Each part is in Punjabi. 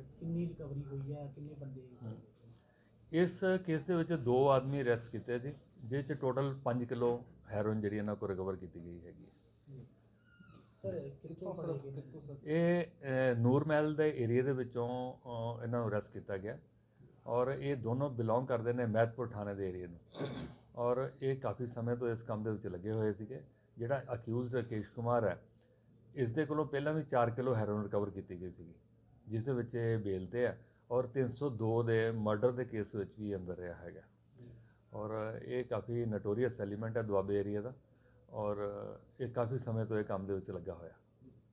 ਰਿਕਵਰੀ ਹੋਈ ਹੈ ਕਿੰਨੇ ਬੰਦੇ ਇਸ ਕੇਸ ਦੇ ਵਿੱਚ ਦੋ ਆਦਮੀ ਅਰੈਸਟ ਕੀਤੇ ਜੀ ਜਿਸ ਚ ਟੋਟਲ 5 ਕਿਲੋ ਹੈਰੋਇਨ ਜਿਹੜੀ ਇਹਨਾਂ ਕੋਲ ਰਿਕਵਰ ਕੀਤੀ ਗਈ ਹੈਗੀ? ਇਹ ਨੂਰ ਮਹਿਲ ਦੇ ਏਰੀਆ ਦੇ ਵਿੱਚੋਂ ਇਹਨਾਂ ਨੂੰ ਅਰੈਸਟ ਕੀਤਾ ਗਿਆ। ਔਰ ਇਹ ਦੋਨੋਂ ਬਿਲੋਂਗ ਕਰਦੇ ਨੇ ਮਹਿਤਪੁਰ ਥਾਣੇ ਦੇ ਏਰੀਆ ਨੂੰ। ਔਰ ਇਹ ਕਾਫੀ ਸਮੇਂ ਤੋਂ ਇਸ ਕੰਮ ਦੇ ਵਿੱਚ ਲੱਗੇ ਹੋਏ ਸੀਗੇ। ਜਿਹੜਾ ਅਕਿਊਜ਼ਡ ਰਕੇਸ਼ ਕੁਮਾਰ ਹੈ ਇਸ ਦੇ ਕੋਲੋਂ ਪਹਿਲਾਂ ਵੀ 4 ਕਿਲੋ ਹੈਰੋਇਨ ਰਿਕਵਰ ਕੀਤੀ ਗਈ ਸੀਗੀ। ਜਿਸ ਦੇ ਵਿੱਚ ਇਹ ਬੇਲ ਤੇ ਹੈ ਔਰ 302 ਦੇ ਮਰਡਰ ਦੇ ਕੇਸ ਵਿੱਚ ਵੀ ਅੰਦਰ ਰਿਹਾ ਹੈਗਾ। ਔਰ ਇਹ ਕਾਫੀ ਨਟੋਰੀਅਸ ਐਲੀਮੈਂਟ ਹੈ ਦੁਆਬੇ ਏਰੀਆ ਦਾ ਔਰ ਇਹ ਕਾਫੀ ਸਮੇਂ ਤੋਂ ਇਹ ਕੰਮ ਦੇ ਵਿੱਚ ਲੱਗਾ ਹੋਇਆ।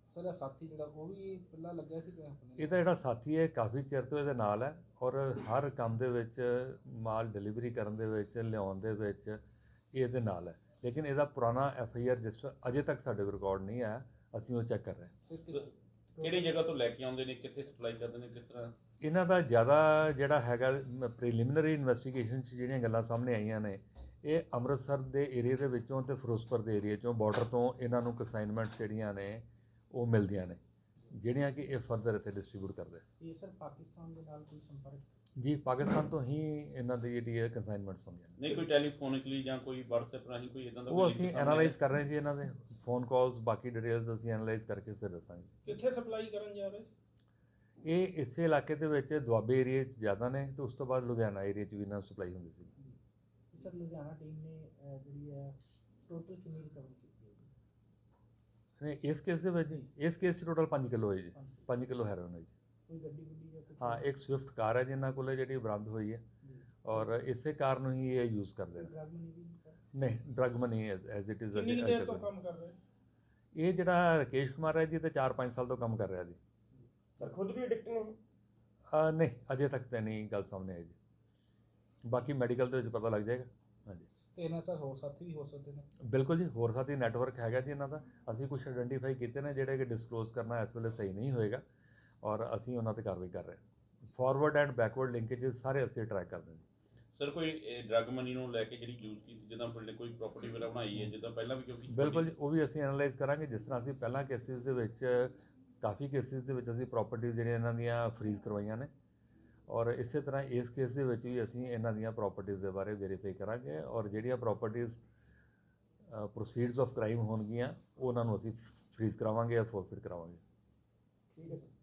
ਸਰ ਇਹ ਸਾਥੀ ਜਿਹੜਾ ਉਹ ਵੀ ਪਹਿਲਾਂ ਲੱਗਿਆ ਸੀ ਆਪਣੇ? ਇਹਦਾ ਜਿਹੜਾ ਸਾਥੀ ਹੈ ਕਾਫੀ ਚਿਰ ਤੋਂ ਇਹਦੇ ਨਾਲ ਹੈ ਔਰ ਹਰ ਕੰਮ ਦੇ ਵਿੱਚ ਮਾਲ ਡਿਲੀਵਰੀ ਕਰਨ ਦੇ ਵਿੱਚ ਲਿਆਉਣ ਦੇ ਵਿੱਚ ਇਹ ਇਹਦੇ ਨਾਲ ਹੈ। ਲੇਕਿਨ ਇਹਦਾ ਪੁਰਾਣਾ ਐਫ ਆਈ ਆਰ ਰਜਿਸਟਰ ਅਜੇ ਤੱਕ ਸਾਡੇ ਕੋਲ ਰਿਕਾਰਡ ਨਹੀਂ ਆਇਆ ਅਸੀਂ ਉਹ ਚੈੱਕ ਕਰ ਰਹੇ ਹਾਂ। ਕਿਹੜੀ ਜਗ੍ਹਾ ਤੋਂ ਲੈ ਕੇ ਆਉਂਦੇ ਨੇ ਕਿੱਥੇ ਸਪਲਾਈ ਕਰਦੇ ਨੇ ਕਿਸ ਤਰ੍ਹਾਂ? ਇਹਨਾਂ ਦਾ ਜ਼ਿਆਦਾ ਜਿਹੜਾ ਹੈਗਾ ਪ੍ਰੀਲਿਮਿਨਰੀ ਇਨਵੈਸਟੀਗੇਸ਼ਨ 'ਚ ਜਿਹੜੀਆਂ ਗੱਲਾਂ ਸਾਹਮਣੇ ਆਈਆਂ ਨੇ ਇਹ ਅੰਮ੍ਰਿਤਸਰ ਦੇ ਏਰੀਆ ਦੇ ਵਿੱਚੋਂ ਤੇ ਫਿਰੋਜ਼ਪੁਰ ਦੇ ਏਰੀਆ 'ਚੋਂ ਬਾਰਡਰ ਤੋਂ ਇਹਨਾਂ ਨੂੰ ਕਨਸਾਈਨਮੈਂਟਸ ਜਿਹੜੀਆਂ ਨੇ ਉਹ ਮਿਲਦੀਆਂ ਨੇ ਜਿਹੜੀਆਂ ਕਿ ਇਹ ਫਰਦਰ ਇੱਥੇ ਡਿਸਟ੍ਰੀਬਿਊਟ ਕਰਦੇ ਇਹ ਸਰ ਪਾਕਿਸਤਾਨ ਦੇ ਨਾਲ ਕੋਈ ਸੰਪਰਕ ਜੀ ਪਾਕਿਸਤਾਨ ਤੋਂ ਹੀ ਇਹਨਾਂ ਦੀ ਜਿਹੜੀ ਹੈ ਕਨਸਾਈਨਮੈਂਟਸ ਹੁੰਦੀਆਂ ਨੇ। ਨਹੀਂ ਕੋਈ ਟੈਲੀਫੋਨਿਕਲੀ ਜਾਂ ਕੋਈ WhatsApp ਰਾਹੀਂ ਕੋਈ ਇਦਾਂ ਦਾ ਉਹ ਕੋਈ ਅਸੀਂ ਸਾਹਮਣੇ ਐਨਾਲਾਈਜ਼ ਕਰ ਰਹੇ ਹਾਂ ਜੀ ਇਹਨਾਂ ਦੇ ਫੋਨ ਕਾਲਸ ਬਾਕੀ ਡਿਟੇਲਸ ਅਸੀਂ ਐਨਾਲਾਈਜ਼ ਕਰਕੇ ਫਿਰ ਦੱਸਾਂਗੇ। ਕਿੱਥੇ ਸਪਲਾਈ ਕਰਨ ਜਾ ਰਹੇ ਇਹ ਇਸੇ ਇਲਾਕੇ ਦੇ ਵਿੱਚ ਦੁਆਬੇ ਏਰੀਆ 'ਚ ਜ਼ਿਆਦਾ ਨੇ ਤੇ ਉਸ ਤੋਂ ਬਾਅਦ ਲੁਧਿਆਣਾ ਏਰੀਆ 'ਚ ਵੀ ਇਹਨਾਂ ਸਪਲਾਈ ਹੁੰਦੀ ਸੀ। ਸਰ ਲੁਧਿਆਣਾ ਟੀਮ ਨੇ ਅਹ, ਜਿਹੜੀ ਹੈ ਟੋਟਲ ਕਿੰਨੀ ਰਿਕਵਰੀ ਕੀਤੀ ਹੈ? ਜੀ? ਨਹੀਂ ਇਸ ਕੇਸ ਦੇ ਵਿੱਚ ਜੀ, ਇਸ ਕੇਸ 'ਚ ਟੋਟਲ 5 ਕਿਲੋ ਹੈ ਜੀ। ਪੰਜ। 5 ਕਿਲੋ ਹੈਰੋਇਨ ਹੈ ਜੀ। ਕੋਈ ਗੱਡੀ ਗੁੱਡੀ ਜਾਂ ਕੁਝ ਹਾਂ ਇੱਕ ਸਵਿਫਟ ਕਾਰ ਹੈ ਜਿਨ੍ਹਾਂ ਕੋਲੇ ਜਿਹੜੀ ਬਰਾਮਦ ਹੋਈ ਹੈ। ਔਰ ਇਸੇ ਕਾਰ ਨੂੰ ਹੀ ਇਹ ਯੂਜ਼ ਕਰਦੇ ਨੇ। ਡਰਗ ਮਨੀ ਵੀ ਨਹੀਂ ਸਰ। ਨਹੀਂ drug money as it is ਕਿੰਨੀ ਕੁ ਦੇਰ ਤੋਂ ਕੰਮ ਕਰ ਰਹੇ? ਇਹ ਜਿਹੜਾ ਰਕੇਸ਼ ਕੁਮਾਰ ਹੈ ਜੀ ਤੇ 4-5 ਸਾਲ ਤੋਂ ਕੰਮ ਕਰ ਰਿਹਾ ਜੀ। ਸਰ ਖੁਦ ਵੀ ਐਡਿਕਟ ਨੇ ਨਹੀਂ ਅਜੇ ਤੱਕ ਤਾਂ ਨਹੀਂ ਗੱਲ ਸਾਹਮਣੇ ਆਈ ਜੀ। ਬਾਕੀ ਮੈਡੀਕਲ ਦੇ ਵਿੱਚ ਪਤਾ ਲੱਗ ਜਾਏਗਾ। ਹਾਂਜੀ। ਤੇ ਇਹਨਾਂ ਸਰ ਹੋਰ ਸਾਥੀ ਵੀ ਹੋ ਸਕਦੇ ਨੇ? ਬਿਲਕੁਲ ਜੀ ਹੋਰ ਸਾਥੀ ਨੈਟਵਰਕ ਹੈਗਾ ਜੀ ਇਹਨਾਂ ਦਾ। ਅਸੀਂ ਕੁਝ ਆਇਡੈਂਟੀਫਾਈ ਕੀਤੇ ਨੇ ਜਿਹੜੇ ਕਿ ਡਿਸਕਲੋਜ਼ ਕਰਨਾ ਇਸ ਵੇਲੇ ਸਹੀ ਨਹੀਂ ਹੋਏਗਾ। ਔਰ ਅਸੀਂ ਉਹਨਾਂ ਤੇ ਕਾਰਵਾਈ ਕਰ ਰਹੇ ਹਾਂ। ਫਾਰਵਰਡ ਐਂਡ ਬੈਕਵਰਡ ਲਿੰਕੇजेस ਸਾਰੇ ਅਸੀਂ ਟਰੈਕ ਕਰਦੇ ਹਾਂ। ਜੀ ਸਰ ਕੋਈ ਡਰਗ ਮਨੀ ਨੂੰ ਲੈ ਕੇ ਜਿਹੜੀ ਯੂਜ਼ ਕੀਤੀ ਜਿੱਦਾਂ ਪਿੰਡ ਕੋਈ ਪ੍ਰਾਪਰਟੀ ਵਗੈਰਾ ਬਣਾਈ ਹੈ ਜਿੱਦਾਂ ਪਹਿਲਾਂ ਵੀ ਕਿਉਂਕਿ ਬਿਲਕੁਲ ਜੀ ਉਹ ਵੀ ਅਸੀਂ ਐਨਾਲਾਈਜ਼ ਕਰਾਂਗੇ। ਜਿਸ ਤਰ੍ਹਾਂ ਅਸੀਂ ਪਹਿਲਾਂ ਕੇਸਿਸ ਦੇ ਵਿੱਚ ਕਾਫੀ ਕੇਸਿਸ ਦੇ ਵਿੱਚ ਅਸੀਂ ਪ੍ਰਾਪਰਟੀਆਂ ਜਿਹੜੀਆਂ ਇਹਨਾਂ ਦੀਆਂ ਫਰੀਜ਼ ਕਰਵਾਈਆਂ ਨੇ। ਔਰ ਇਸੇ ਤਰ੍ਹਾਂ ਇਸ ਕੇਸ ਦੇ ਵਿੱਚ ਵੀ ਅਸੀਂ ਇਹਨਾਂ ਦੀਆਂ ਪ੍ਰਾਪਰਟੀਆਂ ਦੇ ਬਾਰੇ ਵੈਰੀਫਾਈ ਕਰਾਂਗੇ ਔਰ ਜਿਹੜੀਆਂ ਪ੍ਰਾਪਰਟੀਆਂ ਪ੍ਰੋਸੀਡਸ ਆਫ ਕ੍ਰਾਈਮ ਹੋਣਗੀਆਂ ਉਹਨਾਂ ਨੂੰ ਅਸੀਂ ਫਰੀਜ਼ ਕਰਾਵਾਂਗੇ ਜਾਂ ਫੋਰਫਿਟ ਕਰਾਵਾਂਗੇ। ਠੀਕ ਹੈ ਸਰ